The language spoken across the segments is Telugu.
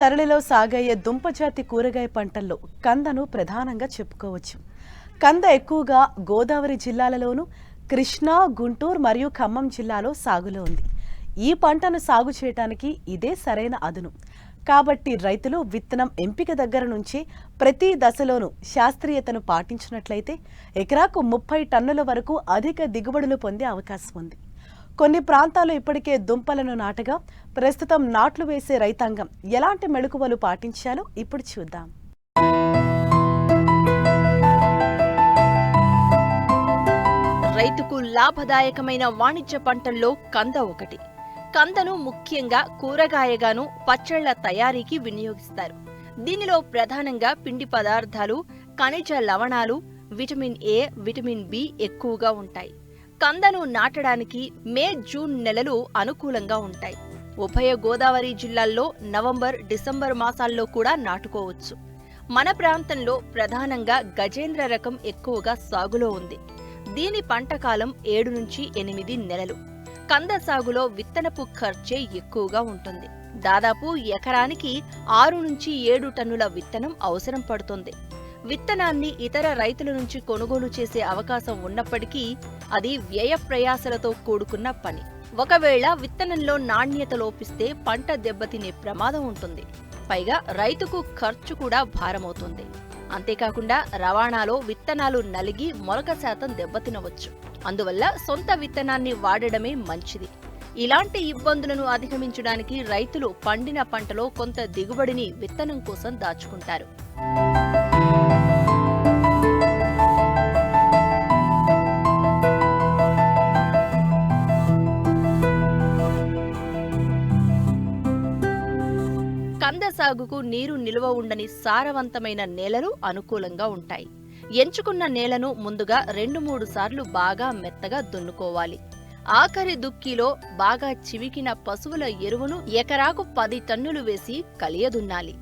తరలిలో సాగయ్యే దుంపజాతి కూరగాయ పంటల్లో కందను ప్రధానంగా చెప్పుకోవచ్చు. కంద ఎక్కువగా గోదావరి జిల్లాలలోను కృష్ణా గుంటూరు మరియు ఖమ్మం జిల్లాలో సాగులో ఉంది. ఈ పంటను సాగు చేయటానికి ఇదే సరైన అదును. కాబట్టి రైతులు విత్తనం ఎంపిక దగ్గర నుంచి ప్రతి దశలోనూ శాస్త్రీయతను పాటించినట్లయితే ఎకరాకు ముప్పై టన్నుల వరకు అధిక దిగుబడులు పొందే అవకాశం ఉంది. కొన్ని ప్రాంతాలు ఇప్పటికే దుంపలను నాటగా ప్రస్తుతం నాట్లు వేసే రైతాంగం ఎలాంటి మెళుకువలు పాటించాలో ఇప్పుడు చూద్దాం. రైతుకు లాభదాయకమైన వాణిజ్య పంటల్లో కంద ఒకటి. కందను ముఖ్యంగా కూరగాయగాను పచ్చళ్ళ తయారీకి వినియోగిస్తారు. దీనిలో ప్రధానంగా పిండి పదార్థాలు ఖనిజ లవణాలు విటమిన్ ఏ విటమిన్ బి ఎక్కువగా ఉంటాయి. కందను నాటడానికి మే జూన్ నెలలు అనుకూలంగా ఉంటాయి. ఉభయ గోదావరి జిల్లాల్లో నవంబర్ డిసెంబర్ మాసాల్లో కూడా నాటుకోవచ్చు. మన ప్రాంతంలో ప్రధానంగా గజేంద్ర రకం ఎక్కువగా సాగులో ఉంది. దీని పంట కాలం ఏడు నుంచి ఎనిమిది నెలలు. కంద సాగులో విత్తనపు ఖర్చే ఎక్కువగా ఉంటుంది. దాదాపు ఎకరానికి ఆరు నుంచి ఏడు టన్నుల విత్తనం అవసరం పడుతుంది. విత్తనాన్ని ఇతర రైతుల నుంచి కొనుగోలు చేసే అవకాశం ఉన్నప్పటికీ అది వ్యయ ప్రయాసలతో కూడుకున్న పని. ఒకవేళ విత్తనంలో నాణ్యత లోపిస్తే పంట దెబ్బతినే ప్రమాదం ఉంటుంది. పైగా రైతుకు ఖర్చు కూడా భారమవుతుంది. అంతేకాకుండా రవాణాలో విత్తనాలు నలిగి మొలక శాతం దెబ్బతినవచ్చు. అందువల్ల సొంత విత్తనాన్ని వాడడమే మంచిది. ఇలాంటి ఇబ్బందులను అధిగమించడానికి రైతులు పండిన పంటలో కొంత దిగుబడిని విత్తనం కోసం దాచుకుంటారు. సాగుకు నీరు నిలువ ఉండని సారవంతమైన నేలలు అనుకూలంగా ఉంటాయి. ఎంచుకున్న నేలను ముందుగా రెండు మూడు సార్లు బాగా మెత్తగా దున్నుకోవాలి. ఆఖరి దుక్కిలో బాగా చివికిన పశువుల ఎరువును ఎకరాకు పది టన్నులు వేసి కలియదున్నాలి.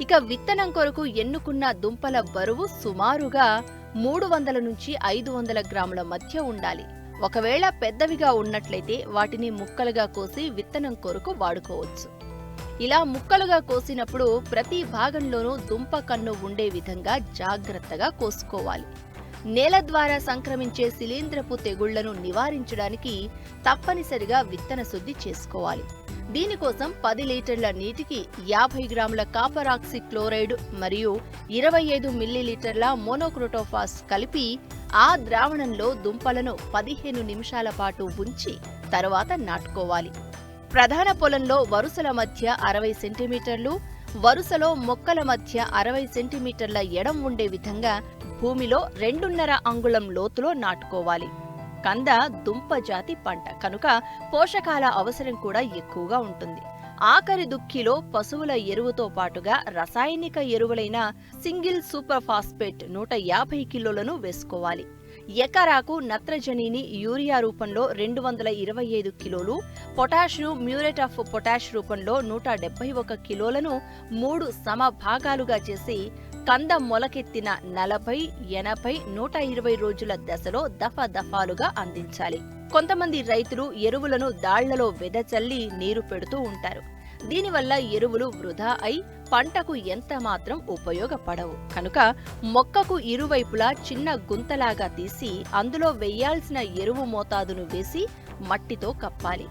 ఇక విత్తనం కొరకు ఎన్నుకున్న దుంపల బరువు సుమారుగా మూడు వందల నుంచి ఐదు వందల గ్రాముల మధ్య ఉండాలి. ఒకవేళ పెద్దవిగా ఉన్నట్లయితే వాటిని ముక్కలుగా కోసి విత్తనం కొరకు వాడుకోవచ్చు. ఇలా ముక్కలుగా కోసినప్పుడు ప్రతి భాగంలోనూ దుంప కన్ను ఉండే విధంగా జాగ్రత్తగా కోసుకోవాలి. నేల ద్వారా సంక్రమించే శిలీంద్రపు తెగుళ్ళను నివారించడానికి తప్పనిసరిగా విత్తన శుద్ధి చేసుకోవాలి. దీనికోసం పది లీటర్ల నీటికి యాభై గ్రాముల కాపర్ ఆక్సి క్లోరైడ్ మరియు ఇరవై ఐదు మిల్లీలీటర్ల మోనోక్రోటోఫాస్ కలిపి ఆ ద్రావణంలో దుంపలను పదిహేను నిమిషాల పాటు ఉంచి తరువాత నాటుకోవాలి. ప్రధాన పొలంలో వరుసల మధ్య అరవై సెంటీమీటర్లు వరుసలో మొక్కల మధ్య అరవై సెంటీమీటర్ల ఎడం ఉండే విధంగా భూమిలో రెండున్నర అంగుళం లోతులో నాటుకోవాలి. కంద దుంప జాతి పంట. కనుక పోషకాల అవసరం కూడా ఎక్కువగా ఉంటుంది. ఆఖరి దుక్కిలో పశువుల ఎరువుతో పాటుగా రసాయనిక ఎరువులైన సింగిల్ సూపర్ ఫాస్ఫేట్ నూట యాభై కిలోలను వేసుకోవాలి. ఎకరాకు నత్రజనిని యూరియా రూపంలో రెండు వందల ఇరవై ఐదు కిలోలు పొటాష్ను మ్యూరేట్ ఆఫ్ పొటాష్ రూపంలో నూట డెబ్బై ఒక కిలోలను మూడు సమ భాగాలుగా చేసి కంద మొలకెత్తిన నలభై ఎనభై నూట ఇరవై రోజుల దశలో దఫా దఫాలుగా అందించాలి. కొంతమంది రైతులు ఎరువులను దాళ్ళలో వెదచల్లి నీరు పెడుతూ ఉంటారు. దీనివల్ల ఎరువులు వృధా అయి పంటకు ఎంత మాత్రం ఉపయోగపడవు. కనుక మొక్కకు ఇరువైపులా చిన్న గుంతలాగా తీసి అందులో వెయ్యాల్సిన ఎరువు మోతాదును వేసి మట్టితో కప్పాలి.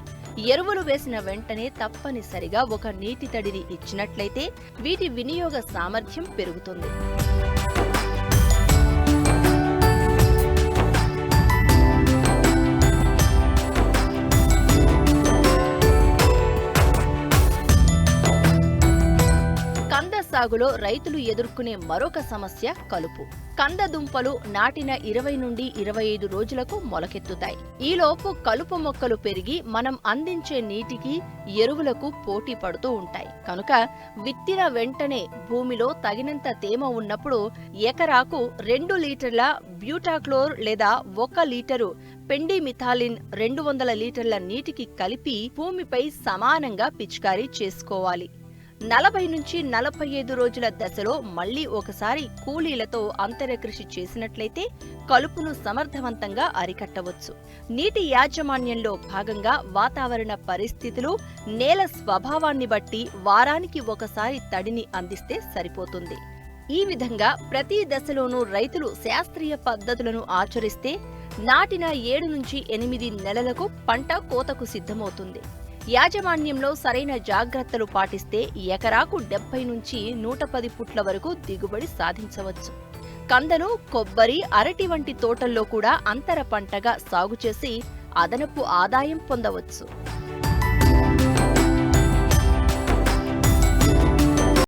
ఎరువులు వేసిన వెంటనే తప్పనిసరిగా ఒక నీటి తడిని ఇచ్చినట్లయితే వీటి వినియోగ సామర్థ్యం పెరుగుతుంది. సాగులో రైతులు ఎదుర్కొనే మరొక సమస్య కలుపు. కంద దుంపలు నాటిన ఇరవై నుండి ఇరవై ఐదు రోజులకు మొలకెత్తుతాయి. ఈలోపు కలుపు మొక్కలు పెరిగి మనం అందించే నీటికి ఎరువులకు పోటీ పడుతూ ఉంటాయి. కనుక విత్తిన వెంటనే భూమిలో తగినంత తేమ ఉన్నప్పుడు ఎకరాకు రెండు లీటర్ల బ్యూటాక్లోర్ లేదా ఒక లీటరు పెండిమిథాలిన్ రెండు వందల లీటర్ల నీటికి కలిపి భూమిపై సమానంగా పిచికారీ చేసుకోవాలి. నలభై నుంచి నలభై ఐదు రోజుల దశలో మళ్ళీ ఒకసారి కూలీలతో అంతరకృషి చేసినట్లయితే కలుపును సమర్థవంతంగా అరికట్టవచ్చు. నీటి యాజమాన్యంలో భాగంగా వాతావరణ పరిస్థితులు నేల స్వభావాన్ని బట్టి వారానికి ఒకసారి తడిని అందిస్తే సరిపోతుంది. ఈ విధంగా ప్రతి దశలోనూ రైతులు శాస్త్రీయ పద్ధతులను ఆచరిస్తే నాటిన ఏడు నుంచి ఎనిమిది నెలలకు పంట కోతకు సిద్ధమవుతుంది. యాజమాన్యంలో సరైన జాగ్రత్తలు పాటిస్తే ఎకరాకు డెబ్బై నుంచి నూట పది పుట్ల వరకు దిగుబడి సాధించవచ్చు. కందను కొబ్బరి అరటి వంటి తోటల్లో కూడా అంతర పంటగా సాగు చేసి అదనపు ఆదాయం పొందవచ్చు.